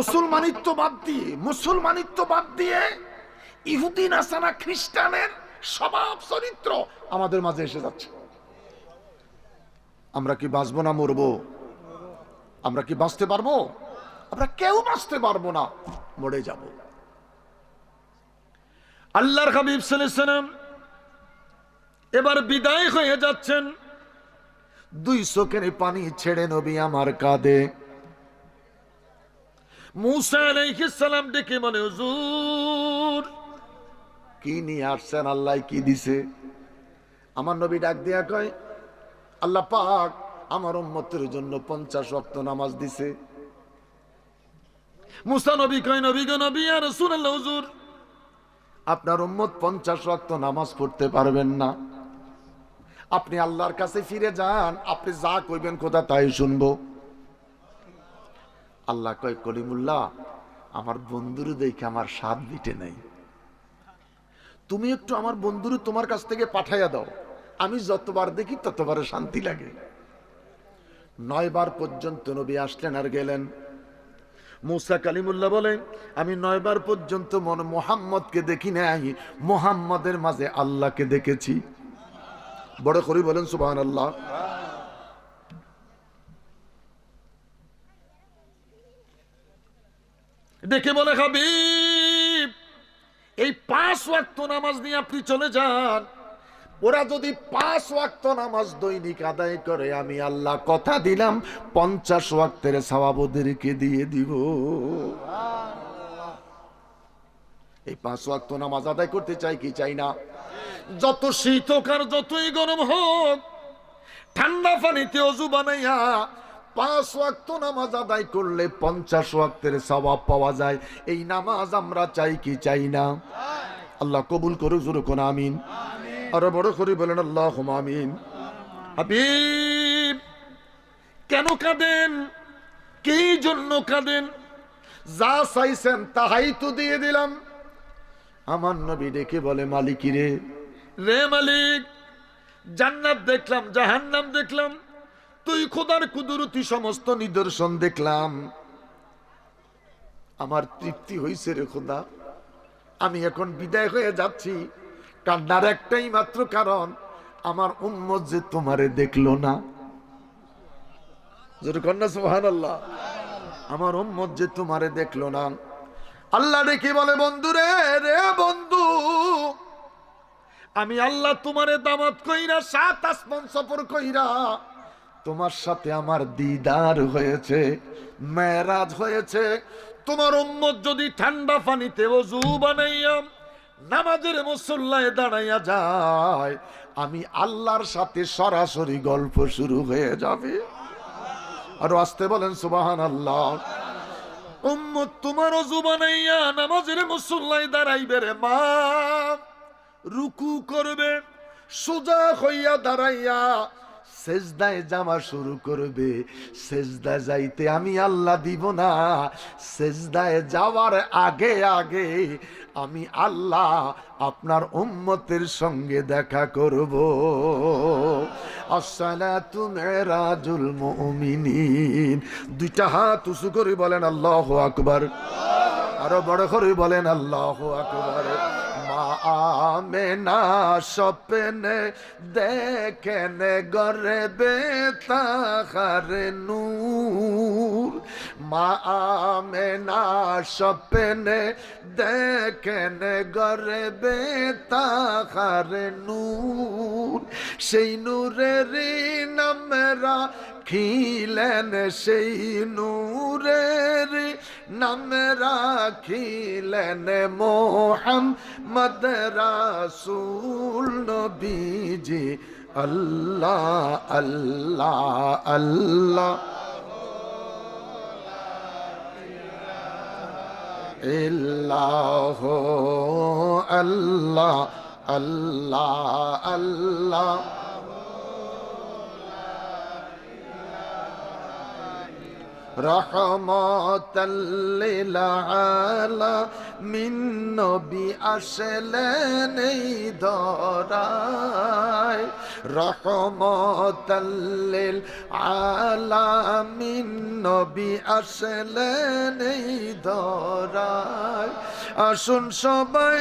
মুসলমানিত্ব বাদ দিয়ে, মুসলমানিত্ব বাদ দিয়ে ইহুদি নাসানা খ্রিস্টানের স্বভাব, চরিত্র আমাদের মাঝে এসে যাচ্ছে। আমরা কি বাঁচবো না মরবো? আমরা কি বাঁচতে পারব? আমরা কেউ বাঁচতে পারব না, মরে যাব। আল্লাহর হাবিব সাল্লাম এবার বিদায় হয়ে যাচ্ছেন। দুই চোখের পানি ছেড়ে নবী আমার কাঁদে মুসা আলাইহিস সালাম ডেকে বলে হুজুর কি নিয়ে আসছেন? আল্লাহ কি দিছে? আমার নবী ডাক দিয়া কয় আল্লাহ পাক আমার উম্মতের জন্য পঞ্চাশ ওয়াক্ত নামাজ দিছে। মুসা নবী কয় নবী গো নবী আর রাসূলুল্লাহ হুজুর। আপনার উম্মত পঞ্চাশ ওয়াক্ত নামাজ পড়তে পারবেন না। আপনি আল্লাহর কাছে ফিরে যান আপনি যা কইবেন কোথা তাই শুনব। আল্লাহ কয়, কলিমুল্লাহ, আমার বন্ধুরু দেখে আমার স্বাদ মিটে নাই। তুমি একটু আমার বন্ধুরু তোমার কাছ থেকে পাঠাইয়া দাও। আমি যতবার দেখি ততবারে শান্তি লাগে। নয়বার পর্যন্ত নবী আসলেন আর গেলেন। মুসা কালিমুল্লাহ বলেন, আমি নয়বার পর্যন্ত মন মোহাম্মদকে দেখি নাই, মোহাম্মদের মাঝে আল্লাহকে দেখেছি। বড় করি বলেন সুবাহ আল্লাহ ডেকে বলে, হাবিব, এই পাঁচ ওয়াক্ত নামাজ নিয়ে আপনি চলে যান। ওরা যদি পাঁচ ওয়াক্ত নামাজ দৈনিক আদায় করে, আমি আল্লাহ কথা দিলাম, পঞ্চাশ ওয়াক্তের সওয়াব ওদেরকে দিয়ে দিব। এই পাঁচ ওয়াক্ত নামাজ আদায় করতে চাই কি চাই না? যত শীত হোক আর যতই গরম হোক, ঠান্ডা পানিতে অজু বানাইয়া পাঁচ ওয়াক্ত নামাজ আদায় করলে পঞ্চাশ ওয়াক্তের সওয়াব পাওয়া যায়। এই নামাজ আমরা চাই কি চাই না? আল্লাহ কবুল করুক জোর কোন আমিন। আরও বড় করে বলেন আল্লাহ আমিন। হাবিব কেন কাঁদেন? কি জন্য কাঁদেন? যা চাইছেন তাহাই তো দিয়ে দিলাম। আমার নবী ডেকে বলে মালিকিরে রে মালিক জান্নাত দেখলাম জাহান্নাম দেখলাম। তুই খোদার কুদরতি সমস্ত নিদর্শন দেখলাম। আমার তৃপ্তি হয়েছে রে খোদা। আমি এখন বিদায় হয়ে যাচ্ছি। কান্নার একটাই মাত্র কারণ, আমার উম্মত যে তোমারে দেখল না। জোরে কন্যা সুহান আল্লাহ আমার উম্মত যে তোমারে দেখল না। আল্লাহ ডেকে বলে বন্ধু রে রে বন্ধু, আমি আল্লাহ তোমারে দামাত কইরা সাত আসমান সফর কইরা তোমার সাথে আমার দিদার হয়েছে মেরাজ হয়েছে। তোমার উম্মত যদি ঠান্ডা পানিতে অজু বানাইয়া নামাজের মুসল্লায় দাঁড়াইয়া যায়, আমি আল্লাহর সাথে সরাসরি গল্প শুরু হয়ে যাবে। আর আসতে বলেন সুবাহান আল্লাহ উম্মত তোমার অজু বানাইয়া নামাজের মুসল্লায় দাঁড়াইবে রে মা। রুকু করবে, সোজা হইয়া দাঁড়াইয়া সেজদায় যাওয়া শুরু করবে। সেজদায় যাইতে আমি আল্লাহ দিব না। সেজদায় যাওয়ার আগে আগে আমি আল্লাহ আপনার উম্মতের সঙ্গে দেখা করব। আসসালাতু মেরাজুল মুমিনিন। দুইটা হাত উঁচু করে বলেন আল্লাহ আকবার। আরও বড় করে বলেন আল্লাহ আকবার। মা আমেনা স্বপ্নে দেখেন গরে বেতাহার নূর। মা আমেনা স্বপ্নে দেখেন গরে বেতাহার নূর। সেই নূরের নামরা খিলেন সেই নূরের নাম রাখিলেন মোহাম্মদ রাসূল নবীজি আল্লাহ আল্লাহ আল্লাহ ইল্লাহ আল্লাহ আল্লাহ আল্লাহ রহমতাল্লিল আলামিন নবী আসলেন এই ধরায়। রহমতাল্লিল আলামিন নবী আসলেন এই আসুন সবাই